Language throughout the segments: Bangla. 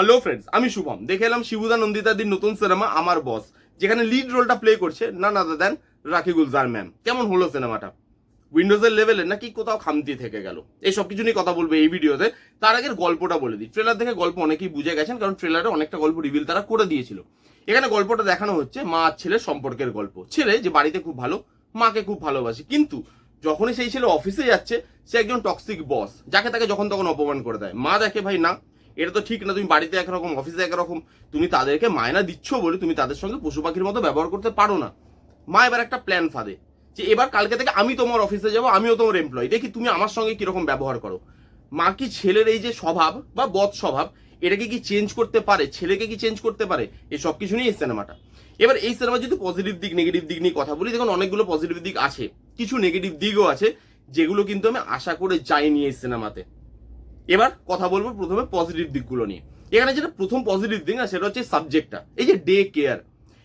হ্যালো ফ্রেন্ডস আমি শুভম। দেখে এলাম শিবুদা নন্দিতাদির নতুন সিনেমা আমার বস যেখানে লিড রোলটা প্লে করছে না না দেন রাখি গুলজার ম্যাম কেমন হলো সিনেমাটা উইন্ডোজের লেভেলে নাকি কোথাও খামতি থেকে গেল? এই সব কিছু নিয়ে কথা বলব এই ভিডিওতে তার আগের গল্পটা বলে দিই। ট্রেলার দেখে গল্প অনেকেই বুঝে গেছেন, কারণ ট্রেলারে অনেকটা গল্প রিভিল তারা করে দিয়েছিল। এখানে গল্পটা দেখানো হচ্ছে মা আর ছেলের সম্পর্কের গল্প। ছেলে যে বাড়িতে খুব ভালো, মাকে খুব ভালোবাসে। কিন্তু যখনই সেই ছেলে অফিসে যাচ্ছে, সে একজন টক্সিক বস যাকে তাকে যখন তখন অপমান করে দেয়। মা দেখে, ভাই, না এটা তো ঠিক না, তুমি বাড়িতে একরকম অফিসে একরকম, তুমি তাদেরকে মায়না দিচ্ছ বলে তুমি তাদের সঙ্গে পশু পাখির মতো ব্যবহার করতে পারো না। মা, এবার একটা প্ল্যান ফাঁদে, যে এবার কালকে থেকে আমি তোমার অফিসে যাব, আমিও তোমার এমপ্লয়ি দেখি তুমি আমার সঙ্গে কীরকম ব্যবহার করো। মা কি ছেলের এই যে স্বভাব বা বদ স্বভাব, এটাকে কি চেঞ্জ করতে পারে? ছেলেকে কি চেঞ্জ করতে পারে? এই সব কিছু নিয়ে এই সিনেমাটা এবার এই সিনেমা যদি পজিটিভ দিক নেগেটিভ দিক নিয়ে কথা বলি, দেখুন অনেকগুলো পজিটিভ দিক আছে। কিছু নেগেটিভ দিকও আছে, যেগুলো কিন্তু আমি আশা করে যাইনি এই সিনেমাতে এবার কথা বলব প্রথমে পজিটিভ দিকগুলো নিয়ে। এখানে যেটা প্রথম পজিটিভ দিক, না, সেটা হচ্ছে সাবজেক্টটা এই যে ডে কেয়ার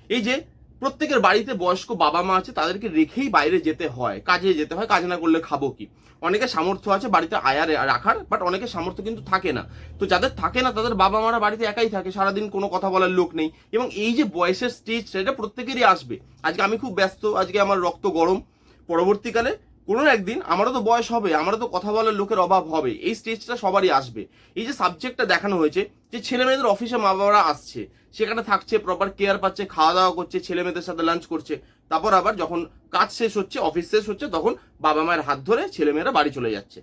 এই যে প্রত্যেকের বাড়িতে বয়স্ক বাবা মা আছে, তাদেরকে রেখেই বাইরে যেতে হয়, কাজে যেতে হয়, কাজ না করলে খাব কি? অনেকের সামর্থ্য আছে বাড়িতে আয়ার রাখার বাট অনেকের সামর্থ্য কিন্তু থাকে না। তো যাদের থাকে না, তাদের বাবা মারা বাড়িতে একাই থাকে, সারাদিন কোনো কথা বলার লোক নেই। এবং এই যে বয়সের স্টেজ সেটা প্রত্যেকেরই আসবে। আজকে আমি খুব ব্যস্ত, আজকে আমার রক্ত গরম। পরবর্তীকালে কোনো একদিন আমারও তো বয়স হবে, আমারও তো কথা বলার লোকের অভাব হবে, এই স্টেজটা সবারই আসবে। এই যে সাবজেক্টটা দেখানো হয়েছে, যে ছেলে মেয়েদের অফিসে মা বাবারা আসছে, সেখানে থাকছে প্রপার কেয়ার পাচ্ছে খাওয়া দাওয়া করছে, ছেলে মেয়েদের সাথে লাঞ্চ করছে, তারপর আবার যখন কাজ শেষ হচ্ছে অফিস শেষ হচ্ছে, তখন বাবা মায়ের হাত ধরে ছেলে মেয়েরা বাড়ি চলে যাচ্ছে।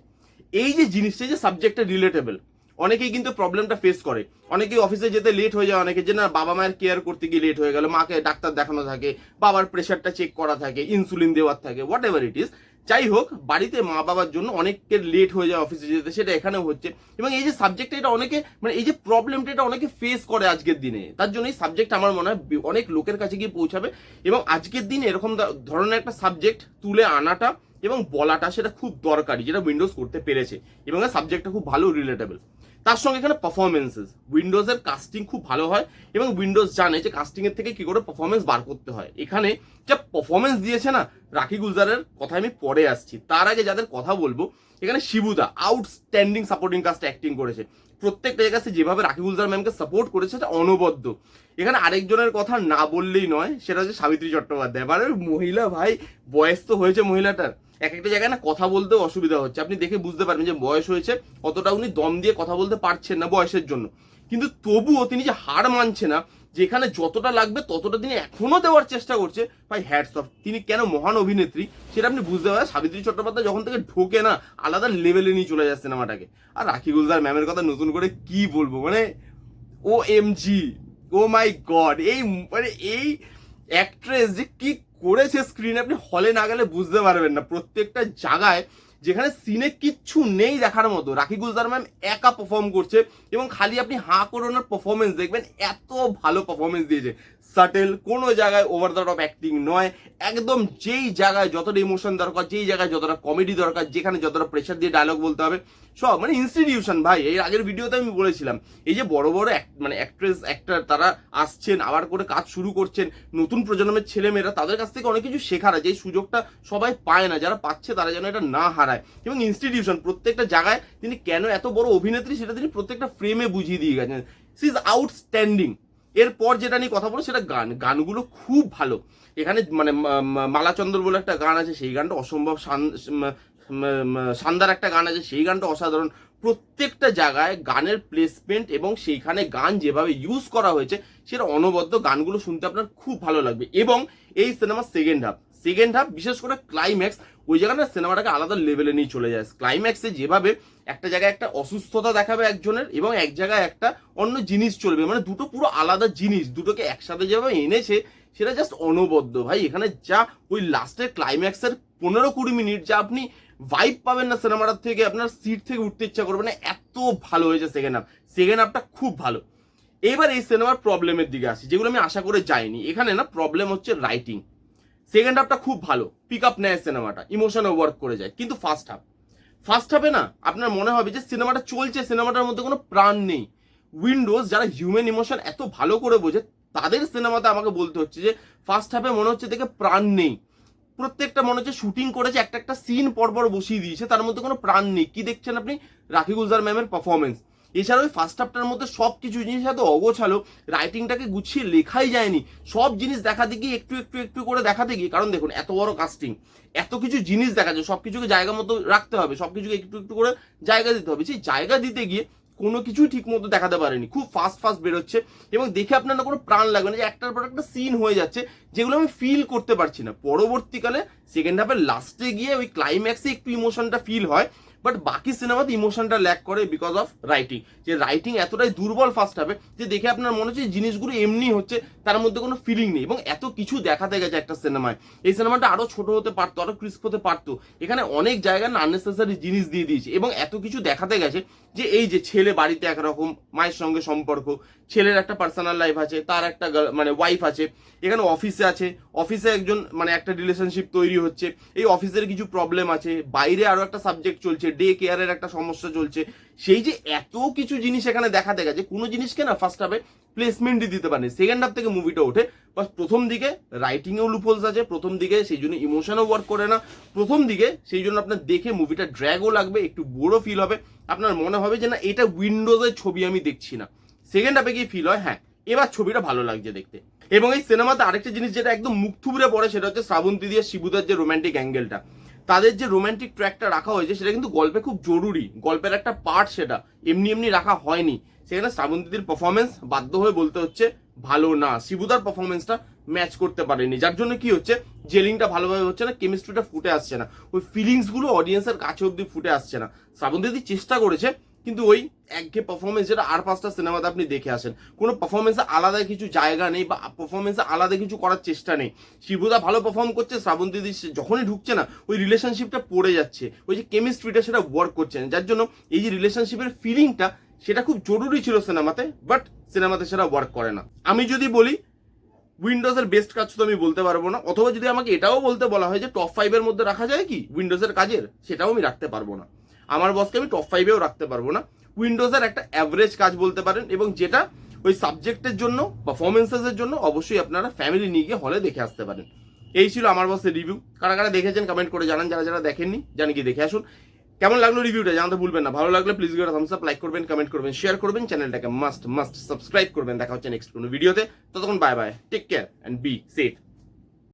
এই যে জিনিসটা যে সাবজেক্টটা রিলেটেবল অনেকেই কিন্তু প্রবলেমটা ফেস করে। অনেকেই অফিসে যেতে লেট হয়ে যায়, অনেকে যে না, বাবা মায়ের কেয়ার করতে গিয়ে লেট হয়ে গেল, মাকে ডাক্তার দেখানো থাকে, বাবার প্রেশারটা চেক করা থাকে ইনসুলিন দেওয়ার থাকে হোয়াট এভার ইট ইজ যাই হোক বাড়িতে মা বাবার জন্য অনেকের লেট হয়ে যায় অফিসে যেতে, সেটা এখানেও হচ্ছে। এবং এই যে সাবজেক্টটা এটা অনেকে মানে এই যে প্রবলেমটা এটা অনেকে ফেস করে আজকের দিনে। তার জন্য এই সাবজেক্ট আমার মনে হয় অনেক লোকের কাছে গিয়ে পৌঁছাবে। এবং আজকের দিনে এরকম ধরনের একটা সাবজেক্ট তুলে আনাটা এবং বলাটা, সেটা খুব দরকারি, যেটা উইন্ডোজ করতে পেরেছে। এবং সাবজেক্টটা খুব ভালো রিলেটেবল তার সঙ্গে এখানে পারফরমেন্সেস উইন্ডোজের কাস্টিং খুব ভালো হয় এবং উইন্ডোজ জানে যে কাস্টিং এর থেকে কি করে পারফরমেন্স বার করতে হয়। এখানে যে পারফরমেন্স দিয়েছে না রাখি গুলজারের কথা আমি পরে আসছি। তার আগে যাদের কথা বলব, এখানে শিবুদা আউটস্ট্যান্ডিং সাপোর্টিং কাস্ট অ্যাক্টিং করেছে। প্রত্যেকটা জায়গাতে যেভাবে রাখি গুলজার ম্যামকে সাপোর্ট করেছে, সেটা অনবদ্য। এখানে আরেকজনের কথা না বললেই নয়, সেটা হচ্ছে সাবিত্রী চট্টোপাধ্যায়। এবারে মহিলা ভাই, বয়স তো হয়েছে মহিলাটার। এক একটা জায়গায় না কথা বলতেও অসুবিধা হচ্ছে। আপনি দেখে বুঝতে পারবেন যে বয়স হয়েছে অতটা উনি দম দিয়ে কথা বলতে পারছেন না বয়সের জন্য। কিন্তু তবুও তিনি যে হার মানছে না, যেখানে যতটা লাগবে ততটা তিনি এখনও দেওয়ার চেষ্টা করছে, ভাই হ্যাটস অফ তিনি কেন মহান অভিনেত্রী, সেটা আপনি বুঝতে পারেন সাবিত্রী চট্টোপাধ্যায় যখন থেকে ঢোকে না, আলাদা লেভেলে নিয়ে চলে যায় সিনেমাটাকে। আর রাখি গুলজার ম্যামের কথা নতুন করে কি বলব? মানে ও এম জি ও মাই গড এই মানে এই অ্যাক্ট্রেস যে কি করেছে স্ক্রিনে আপনি হলে না গেলে বুঝতে পারবেন না। প্রত্যেকটা জায়গায় যেখানে সিনে কিচ্ছু নেই দেখার মতো রাখি গুলজার ম্যাম একা পারফর্ম করছে এবং খালি আপনি হাঁ করোনার পারফরমেন্স দেখবেন, এত ভালো পারফরমেন্স দিয়েছে। সাটেল কোনো জায়গায় ওভার দ্য টপ অ্যাক্টিং নয়। একদম যেই জায়গায় যতটা ইমোশন দরকার, যেই জায়গায় যতটা কমেডি দরকার, যেখানে যতটা প্রেশার দিয়ে ডায়লগ বলতে হবে, সব মানে ইনস্টিটিউশন ভাই এই আগের ভিডিওতে আমি বলেছিলাম, এই যে বড় বড় মানে অ্যাক্ট্রেস অ্যাক্টর তারা আসছেন, আবার করে কাজ শুরু করছেন, নতুন প্রজন্মের ছেলেমেয়েরা তাদের কাছ থেকে অনেক কিছু শেখার আছে, এই সুযোগটা সবাই পায় না, যারা পাচ্ছে তারা যেন এটা না হারায়। এবং ইনস্টিটিউশন প্রত্যেকটা জায়গায় তিনি কেন এত বড় অভিনেত্রী সেটা তিনি প্রত্যেকটা ফ্রেমে বুঝিয়ে দিয়ে গেছেন। সি ইজ আউটস্ট্যান্ডিং এরপর যেটা নিয়ে কথা বলো সেটা গান। গানগুলো খুব ভালো। এখানে মানে মালাচন্দ্র বলে একটা গান আছে, সেই গানটা অসম্ভব শানদার একটা গান আছে, সেই গানটা অসাধারণ। প্রত্যেকটা জায়গায় গানের প্লেসমেন্ট এবং সেইখানে গান যেভাবে ইউজ করা হয়েছে, সেটা অনবদ্য গানগুলো শুনতে আপনার খুব ভালো লাগবে। এবং এই সিনেমার সেকেন্ড হাফ সেকেন্ড হাফ বিশেষ করে ক্লাইম্যাক্স ওই জায়গাটা সিনেমাটাকে আলাদা লেভেলে নিয়ে চলে যায়। ক্লাইম্যাক্সে যেভাবে একটা জায়গায় একটা অসুস্থতা দেখাবে একজনের এবং এক জায়গায় একটা অন্য জিনিস চলবে। মানে দুটো পুরো আলাদা জিনিস, দুটোকে একসাথে যেভাবে এনেছে, সেটা জাস্ট অনবদ্য। ভাই, এখানে যা ওই লাস্টের ক্লাইম্যাক্সের পনেরো কুড়ি মিনিট যা আপনি ভাইব পাবেন না সিনেমাটার থেকে, আপনার সিট থেকে উঠতে ইচ্ছা করবে না, এত ভালো হয়েছে সেকেন্ড হাফ সেকেন্ড হাফটা খুব ভালো। এবার এই সিনেমার প্রবলেমের দিকে আসি, যেগুলো আমি আশা করে যাইনি। এখানে না প্রবলেম হচ্ছে রাইটিং সেকেন্ড হাফটা খুব ভালো। পিক আপ নেয় সিনেমাটা ইমোশনে ওয়ার্ক করে যায়। কিন্তু ফার্স্ট হাফ ফার্স্ট হাফে না, আপনার মনে হবে যে সিনেমাটা চলছে, সিনেমাটার মধ্যে কোনো প্রাণ নেই। উইন্ডোজ যারা হিউম্যান ইমোশন এত ভালো করে বোঝে, তাদের সিনেমাতে আমাকে বলতে হচ্ছে যে ফার্স্ট হাফে মনে হচ্ছে দেখে প্রাণ নেই। প্রত্যেকটা মনে হচ্ছে শুটিং করেছে, একটা একটা সিন পরপর বসিয়ে দিয়েছে, তার মধ্যে কোনো প্রাণ নেই। কি দেখছেন আপনি? রাখি গুলজার ম্যামের পারফরমেন্স এছাড়াও ফার্স্ট হাফটার মধ্যে সব কিছু জিনিস এত অগোছালো। রাইটিংটাকে গুছিয়ে লেখাই যায়নি। সব জিনিস দেখাতে গিয়ে একটু একটু একটু করে দেখাতে গিয়ে, কারণ দেখুন, এত বড় কাস্টিং এত কিছু জিনিস দেখা যায় সব কিছুকে জায়গা মতো রাখতে হবে সব কিছুকে একটু একটু করে জায়গা দিতে হবে। সেই জায়গা দিতে গিয়ে কোনো কিছুই ঠিক মতো দেখাতে পারেনি। খুব ফাস্ট ফাস্ট বেরোচ্ছে এবং দেখে আপনার না কোনো প্রাণ লাগবে না যে একটার পর একটা সিন হয়ে যাচ্ছে যেগুলো আমি ফিল করতে পারছি না। পরবর্তীকালে সেকেন্ড হাফের লাস্টে গিয়ে ওই ক্লাইম্যাক্সে একটু ইমোশনটা ফিল হয়। বাট বাকি সিনেমাতে ইমোশনটা ল্যাক করে বিকজ অফ রাইটিং যে রাইটিং এতটাই দুর্বল ফার্স্ট হবে যে দেখে আপনার মনে হচ্ছে জিনিসগুলো এমনি হচ্ছে, তার মধ্যে কোনো ফিলিং নেই এবং এত কিছু দেখাতে গেছে একটা সিনেমায় এই সিনেমাটা আরও ছোট হতে পারতো আরও ক্রিস্প হতে পারতো। এখানে অনেক জায়গায় আননেসেসারি জিনিস দিয়ে দিয়েছে এবং এত কিছু দেখাতে গেছে যে এই যে ছেলে বাড়িতে একরকম মায়ের সঙ্গে সম্পর্ক, ছেলের একটা পার্সোনাল লাইফ আছে, তার একটা মানে ওয়াইফ আছে, এখানে অফিসে আছে অফিসে একজন মানে একটা রিলেশনশিপ তৈরি হচ্ছে, এই অফিসের কিছু প্রবলেম আছে, বাইরে আরও একটা সাবজেক্ট চলছে ডে কেয়ারের একটা সমস্যা চলছে। সেই যে এত কিছু জিনিস এখানে দেখাতে গেছে কোনো জিনিসকে না ফার্স্ট হাফে প্লেসমেন্টই দিতে পারেনি। সেকেন্ড হাফ থেকে মুভিটা ওঠে। বাস প্রথম দিকে রাইটিংয়েও লুপোলস আছে, প্রথম দিকে সেই জন্য ইমোশনও ওয়ার্ক করে না। প্রথম দিকে সেই জন্য আপনার দেখে মুভিটা ড্র্যাগও লাগবে, একটু বোরও ফিল হবে। আপনার মনে হবে যে না, এটা উইন্ডোজের ছবি আমি দেখছি না। সেকেন্ড হাফে গিয়ে ফিল হয় হ্যাঁ এবার ছবিটা ভালো লাগছে দেখতে। এবং এই সিনেমাতে আরেকটা জিনিস যেটা একদম মুখ থুবড়ে পড়ে, সেটা হচ্ছে শ্রাবন্তী দিয়ে শিবুদার যে রোম্যান্টিক অ্যাঙ্গেলটা তাদের যে রোম্যান্টিক ট্র্যাকটা রাখা হয়েছে, সেটা কিন্তু গল্পে খুব জরুরি। গল্পের একটা পার্ট সেটা। এমনি এমনি রাখা হয়নি। সেখানে শ্রাবন্তীদের পারফরমেন্স বাধ্য হয়ে বলতে হচ্ছে, ভালো না। শিবুদার পারফরমেন্সটা ম্যাচ করতে পারেনি। যার জন্য কি হচ্ছে, জেলিংটা ভালোভাবে হচ্ছে না কেমিস্ট্রিটা ফুটে আসছে না। ওই ফিলিংসগুলো অডিয়েন্সের কাছে অব্দি ফুটে আসছে না। শ্রাবন্তী চেষ্টা করেছে কিন্তু ওই একঘে পারফরমেন্স যেটা আর পাঁচটা সিনেমাতে আপনি দেখে আসেন, কোনো পারফরমেন্সে আলাদা কিছু জায়গা নেই বা পারফরমেন্সে আলাদা কিছু করার চেষ্টা নেই। শিবুদা ভালো পারফর্ম করছে শ্রাবন্তী দি সে- যখনই ঢুকছে না, ওই রিলেশনশিপটা পড়ে যাচ্ছে, ওই যে কেমিস্ট্রিটা সেটা ওয়ার্ক করছে না। যার জন্য এই যে রিলেশনশিপের ফিলিংটা সেটা খুব জরুরি ছিল সিনেমাতে বাট সিনেমাতে সেটা ওয়ার্ক করে না। আমি যদি বলি উইন্ডোজের বেস্ট কাজ তো আমি বলতে পারব না, অথবা যদি আমাকে এটাও বলতে বলা হয় যে টপ ফাইভের মধ্যে রাখা যায় কি? উইন্ডোজের কাজের, সেটাও আমি রাখতে পারব না। আমার বসকে আমি টপ ফাইভেও রাখতে পারব না। উইন্ডোজের একটা অ্যাভারেজ কাজ বলতে পারেন এবং যেটা ওই সাবজেক্টের জন্য পারফরমেন্সেসের জন্য অবশ্যই আপনারা ফ্যামিলি নিয়ে গিয়ে হলে দেখে আসতে পারেন। এই ছিল আমার বসের রিভিউ কারা কারা দেখেছেন কমেন্ট করে জানান। যারা যারা দেখেননি, জানি কি দেখে আসুন। কেমন লাগল রিভিউটা জানতে ভুলবেন না। ভালো লাগলে প্লিজ গিয়ে থামস আপ লাইক করবেন কমেন্ট করবেন শেয়ার করবেন। চ্যানেলটাকে মাস্ট মাস্ট সাবস্ক্রাইব করবেন। দেখা হচ্ছে নেক্সট কোনো ভিডিওতে ততক্ষণ bye bye take care and be safe